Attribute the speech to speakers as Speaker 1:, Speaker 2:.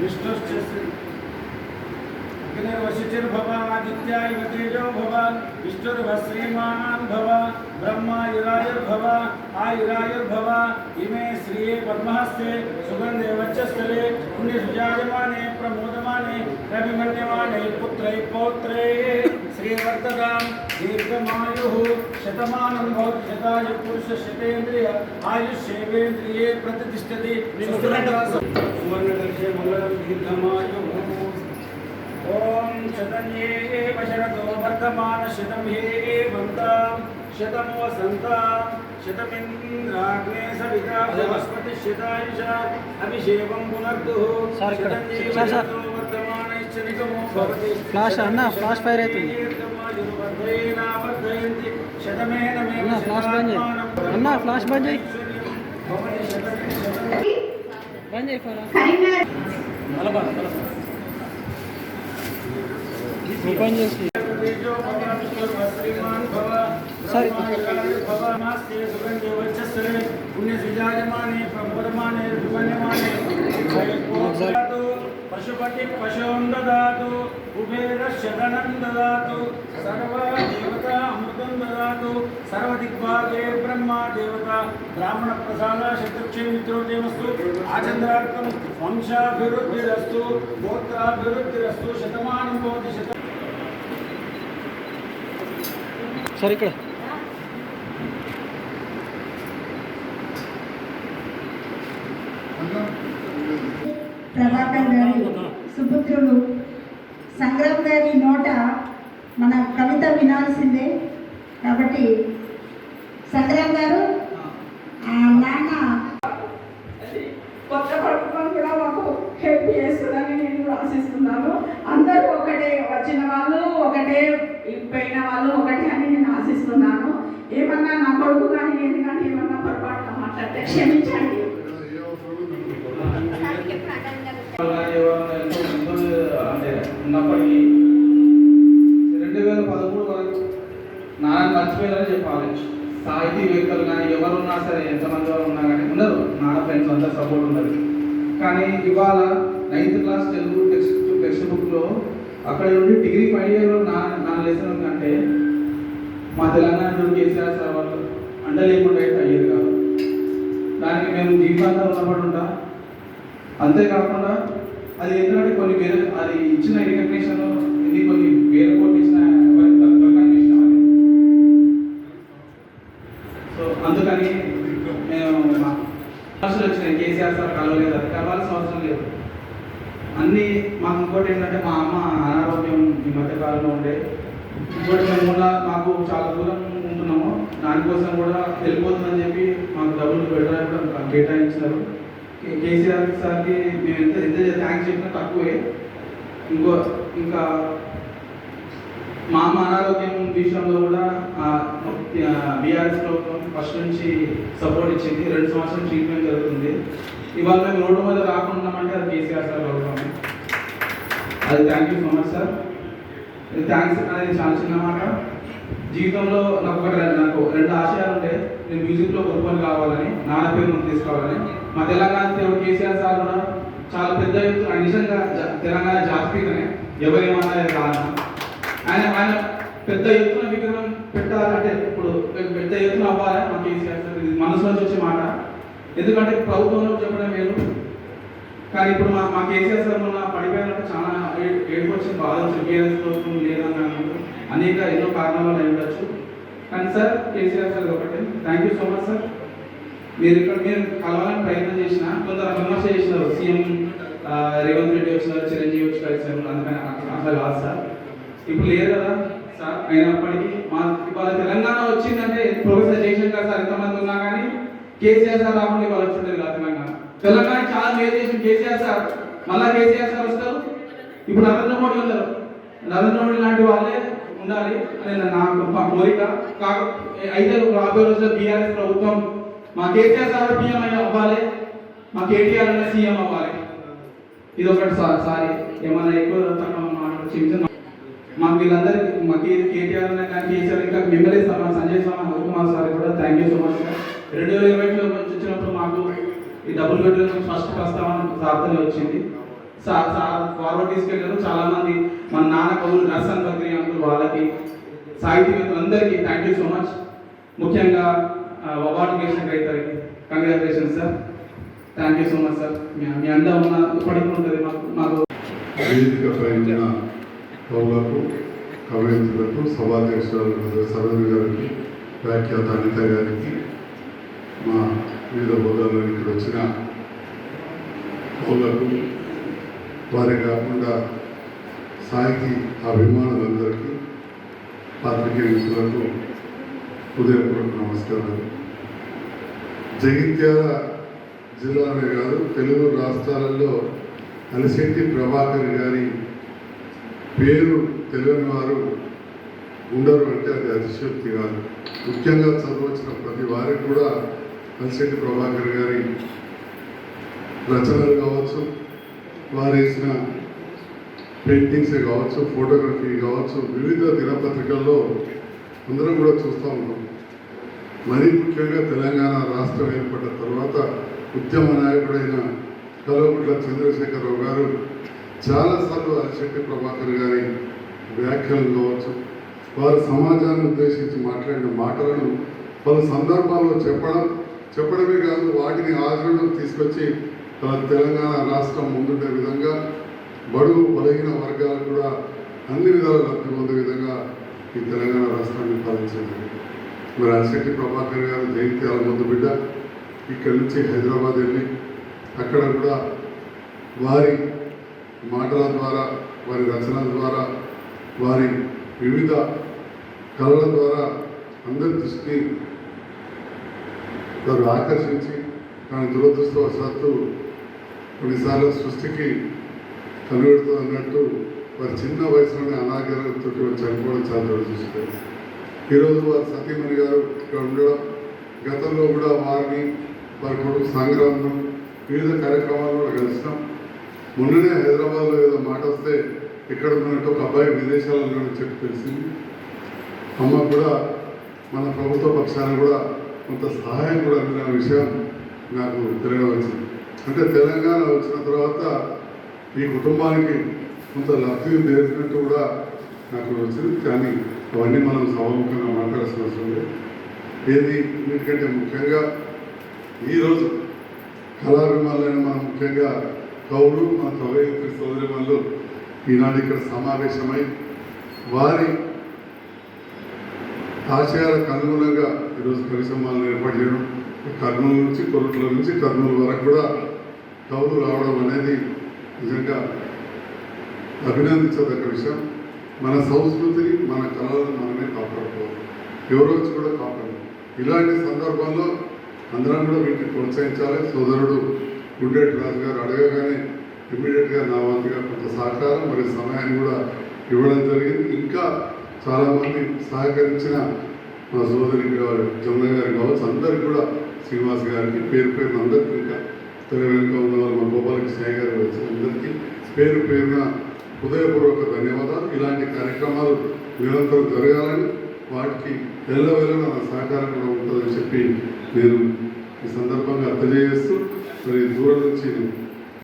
Speaker 1: विष्णुश्च श्री अग्निर्वशिचिर्भव आदित्याय तेजो भव विष्णुर्भ श्रीमान् भव ब्रह्मायुरायुर्भव आयुरायुर्भव इमे श्रिये पद्महस्ते सुगन्धे वक्षस्थले पुण्यसुजायमाने, प्रमोदमाने, रविमन्यमाने, पुत्रै पौत्रे। श्रीवर्धतां दीर्घमायुः शतमानं भवति शतायु पुरुष शतेन्द्रिय आयुष्येवेन्द्रिये प्रतिष्ठति ॐ शतन्ये एव शरतो वर्धमानशतं हे एवन्तां शतं वसन्तां शतमिन्द्राग्ने सविता बृहस्पतिशतायुषा अभिषेकं पुनर्दुः शतन्ये
Speaker 2: ఫ్లాష్ అన్న, ఫ్లాష్ ఫైర్ అవుతుంది. అన్న, ఫ్లాష్ బంద్ చేయి. అన్న, ఫ్లాష్ బంద్ చేయి. బంద్ చేయి ఓపెన్ చేసి
Speaker 1: సరే
Speaker 2: సరే.
Speaker 1: పశుపతి పశుం దదాతు కుబేర శతనం దదాతు సర్వ దేవత అమృతం దదాతు సర్వదిగ్భాగే బ్రహ్మ దేవత బ్రాహ్మణ ప్రసాద శత్రుక్షే మిత్రోదేమస్తు ఆచంద్రార్థం వంశాభివృద్ధిరస్తు గోత్రాభివృద్ధిరస్తు శతమానం భవతి శత
Speaker 2: సరే ఇక్కడ.
Speaker 3: ప్రభాకర్ గారి సుపుత్రుడు. సంగ్రామ్ గారి నోట మన కవిత వినాల్సిందే. కాబట్టి సంగ్రామ్ గారు నాన్న. కొత్త ప్రభుత్వం కూడా మాకు హెల్ప్ చేస్తుందని నేను ఆశిస్తున్నాను. అందరూ ఒకటే వచ్చిన వాళ్ళు ఒకటే పోయిన వాళ్ళు ఒకటే అని నేను ఆశిస్తున్నాను. ఏమన్నా నా కొడుకు కానీ ఏది కానీ ఏమన్నా పొరపాటున మాట్లాడితే క్షమించండి.
Speaker 4: నాన్న చెప్పాలి సాహితీ వ్యక్తులు కానీ ఎవరున్నా సరే ఎంతమంది వాళ్ళు ఉన్నా కానీ ఉన్నారు నా ఫ్రెండ్స్ అంతా సపోర్ట్ ఉండదు. కానీ ఇవాళ ninth class Telugu text text బుక్లో అక్కడ నుండి డిగ్రీ ఫైవ్ ఇయర్లో నా నా లెసన్ ఉందంటే మా తెలంగాణ కేసీఆర్ సార్ వాళ్ళు అండ లేకుండా అయితే అయ్యేది కాదు. దానికి మేము జీవితాంతం ఉన్నప్పుడు ఉంటాం. అంతేకాకుండా అది ఎందుకంటే కొన్ని వేరే అది ఇచ్చిన రికగ్నేషన్ ఇది కొన్ని వేరే కోర్టు ఇచ్చిన ఎవరికి దొరక- దొరకని విషయం అది సో అందుకని మేము మా సమస్యలు వచ్చినాయి. కేసీఆర్ సార్ కలవలేదు. అది కలవాల్సిన అవసరం లేదు. అన్నీ మాకు ఇంకోటి ఏంటంటే మా అమ్మ అనారోగ్యం ఈ మధ్య కాలంలో ఉండే. ఇంకోటి మేము కూడా మాకు చాలా దూరం ఉంటున్నాము. దానికోసం కూడా వెళ్ళిపోతుందని చెప్పి మాకు డబ్బులు పెట్టడానికి కూడా కేటాయించారు. కేసీఆర్ సార్కి మేము ఎంత ఎంత థ్యాంక్స్ చెప్పినా తక్కువే. ఇంకో ఇంకా మా అమ్మ అనారోగ్యం విషయంలో కూడా బీఆర్ఎస్ ప్రభుత్వం ఫస్ట్ నుంచి సపోర్ట్ ఇచ్చింది. రెండు సంవత్సరాలు ట్రీట్మెంట్ జరుగుతుంది. ఇవాళ మేము రోడ్డు మీద రాకుండామంటే అది కేసీఆర్ సార్ ప్రభుత్వం అది thank you so much sir thanks అనేది చాలా చిన్న మాట. జీవితంలో నాకు ఒక నాకు రెండు ఆశయాలు ఉంటాయి. నేను మ్యూజిక్లో గొప్పలు కావాలని నాన్న పేరు ముందు తీసుకోవాలని. మా తెలంగాణ దేవుడు కేసీఆర్ సార్ కూడా చాలా పెద్ద ఎత్తున నిజంగా తెలంగాణ జాతీయతనే ఎవరేమన్నా కాదు. ఆయన ఆయన పెద్ద ఎత్తున విగ్రహం పెట్టాలంటే ఇప్పుడు పె- పెద్ద ఎత్తున అవ్వాలి మా కేసీఆర్ సార్ ఇది మనసు వచ్చే మాట. ఎందుకంటే ప్రభుత్వంలో చెప్పడం వేరు. కానీ ఇప్పుడు మా మా కేసీఆర్ సార్ మొన్న పడిపోయినట్టు చాలా ఏ- ఏడుపు వచ్చింది బాధ వచ్చింది. బీఆర్ఎస్ ప్రభుత్వం లేదన్నాను అనేక ఎన్నో కారణాలు అయి ఉండొచ్చు. కానీ సార్ కేసీఆర్ సార్ ఒకటే. Thank you so much sir మీరు ఇక్కడ మీరు కలవాలని ప్రయత్నం చేసిన కొంత విమర్శ చేసినారు. సీఎం రేవంత్ రెడ్డి వచ్చినారు చిరంజీవి వచ్చినారు అందుకని అసలు కాదు సార్. ఇప్పుడు లేరు కదా సార్. అయినప్పటికీ మా ఇవాళ తెలంగాణ వచ్చిందంటే ప్రొఫెసర్ జయశంకర్ సార్ ఎంతమంది ఉన్నా కానీ కేసీఆర్ సార్ రాకుండా ఇవాళ వచ్చిండేది కాదు తెలంగాణ. తెలంగాణ చాలా మేలు చేసిన కేసీఆర్ సార్. మళ్ళా కేసీఆర్ సార్ వస్తారు. ఇప్పుడు నరేంద్ర మోడీ ఉన్నారు. నరేంద్ర మోడీ లాంటి వాళ్ళే ఉండాలి అని నా కోరిక. కాక అయితే రాబోయే రోజుల్లో బీఆర్ఎస్ ప్రభుత్వం మా కేసీఆర్ సార్ పిఎం అవ్వాలి. మా కేటీఆర్ అన్న సీఎం అవ్వాలి. ఇది ఒకటి సార్ సారీ ఏమైనా ఎక్కువ తక్కువ మాట్లాడి క్షమించండి మాకు వీళ్ళందరికీ మాకు కేటీఆర్ కానీ కేసీఆర్ ఇంకా మిమ్మల్ని sama Sanjay sir Kumar sir కూడా thank you so much sir రెండు వేల ఈ డబుల్ బెడ్రూమ్ ఫస్ట్ ప్రస్తావన సార్తనే వచ్చింది. సార్ సార్ ఫార్వర్డ్ తీసుకెళ్ళారు చాలా మంది మన నాన్న కవులు నర్సన్ బద్రి అంకుల్ వాళ్ళకి సాహితీవేత్తలందరికీ థ్యాంక్ యూ సో మచ్ ముఖ్యంగా అవార్డు గెలిచిన రైతులకి congratulation sir thank you so much sir మీ అందరూ ఉన్న ఇప్పటికీ ఉంటుంది మాకు మాకు.
Speaker 5: వేదికపై ఉన్న కవులకు కవయిత్రులకు సభాధ్యక్షురాలు సరోజ గారికి వ్యాఖ్యాత అనిత గారికి మా వివిధ హోదాలో ఇక్కడ వచ్చిన కవులకు వారే కాకుండా సాహితీ అభిమానులందరికీ పాత్రికేయ మిత్రులకు హృదయపూర్వక నమస్కారాలు. జగిత్యాల జిల్లాలోనే కాదు తెలుగు రాష్ట్రాలలో అలిశెట్టి ప్రభాకర్ గారి పేరు తెలియని వారు ఉండరు అంటే అది అతిశక్తి కాదు. ముఖ్యంగా చదవచ్చిన ప్రతి వారికి కూడా అలిశెట్టి ప్రభాకర్ గారి రచనలు కావచ్చు వారు వేసిన పెయింటింగ్స్ కావచ్చు ఫోటోగ్రఫీ కావచ్చు వివిధ దినపత్రికల్లో అందరం కూడా చూస్తూ ఉన్నాం. మరీ ముఖ్యంగా తెలంగాణ రాష్ట్రం ఏర్పడిన తర్వాత ఉద్యమ నాయకుడైన కల్వకుంట్ల చంద్రశేఖరరావు గారు చాలాసార్లు అరిశెట్టి ప్రభాకర్ గారి వ్యాఖ్యలు కావచ్చు వారు సమాజాన్ని ఉద్దేశించి మాట్లాడిన మాటలను పలు సందర్భాల్లో చెప్పడం చెప్పడమే కాదు వాటిని ఆచరణకు తీసుకొచ్చి తన తెలంగాణ రాష్ట్రం ముందుండే విధంగా బడుగు బలహీన వర్గాలు కూడా అన్ని విధాలు లబ్ధి పొందే విధంగా ఈ తెలంగాణ రాష్ట్రాన్ని పాలించింది. మరి అరిశెట్టి ప్రభాకర్ గారు జయంత్యాల ముందు బిడ్డ ఇక్కడి నుంచి హైదరాబాద్ వెళ్ళి అక్కడ కూడా వారి మాటల ద్వారా వారి రచనల ద్వారా వారి వివిధ కళల ద్వారా అందరి దృష్టిని వారు ఆకర్షించి కానీ దురదృష్టవశాత్తు కొన్నిసార్లు సృష్టికి కనుగొడుతుంది అన్నట్టు వారి చిన్న వయసులోనే అనాగరంతో చనిపోవడం చాలా దురదృష్టం ఈరోజు వారి సతీమణి గారు ఇక్కడ ఉండడం గతంలో కూడా వారిని వారి కొడుకు సంగ్రామం వివిధ కార్యక్రమాల్లో కలిసినాం. మొన్ననే హైదరాబాద్లో ఏదో మాట వస్తే ఇక్కడ ఉన్నట్టు ఒక అబ్బాయి విదేశాలలో చెప్పి తెలిసింది. అమ్మ కూడా మన ప్రభుత్వ పక్షాన కూడా కొంత సహాయం కూడా అందిన విషయం నాకు తెలియడం వచ్చింది. అంటే తెలంగాణ వచ్చిన తర్వాత ఈ కుటుంబానికి కొంత లబ్ధి చేసినట్టు కూడా నాకు వచ్చింది. కానీ అవన్నీ మనం సమముఖంగా మాట్లాడాల్సిన అవసరం లేదు. ఏది ఎందుకంటే ముఖ్యంగా ఈరోజు కళాభిమానులైన మనం ముఖ్యంగా కవులు మన కవయిత్రి వాళ్ళు ఈనాడు ఇక్కడ సమావేశమై వారి ఆశయాలకు అనుగుణంగా ఈరోజు పరిశ్రమలను ఏర్పాటు చేయడం కర్నూలు నుంచి కొరట్ల నుంచి కర్నూలు వరకు కూడా కవులు రావడం అనేది నిజంగా అభినందించదగ్గ విషయం. మన సంస్కృతిని మన కళలను మనమే కాపాడుకోవాలి. ఎవరో కూడా కాపాడు ఇలాంటి సందర్భంలో అందరం కూడా వీటిని ప్రోత్సహించాలి. సోదరుడు గుండెటి రాజు గారు అడగగానే ఇమ్మీడియట్గా నా వంతుగా కొంత సహకారం మరియు సమయాన్ని కూడా ఇవ్వడం జరిగింది. ఇంకా చాలామంది సహకరించిన మా సోదరి గారు జమున గారు కావచ్చు అందరికి కూడా శ్రీనివాస్ గారికి పేరు పేరున అందరికీ ఇంకా తెర వెనుక ఉన్న వాళ్ళు మా గోపాలకృష్ణ గారు వచ్చి అందరికీ పేరు పేరున హృదయపూర్వక ధన్యవాదాలు. ఇలాంటి కార్యక్రమాలు నిరంతరం జరగాలని వాటికి ఎల్లవేళ నా సహకారం కూడా ఉంటుందని చెప్పి నేను ఈ సందర్భంగా తెలియజేస్తూ మరి దూరం నుంచి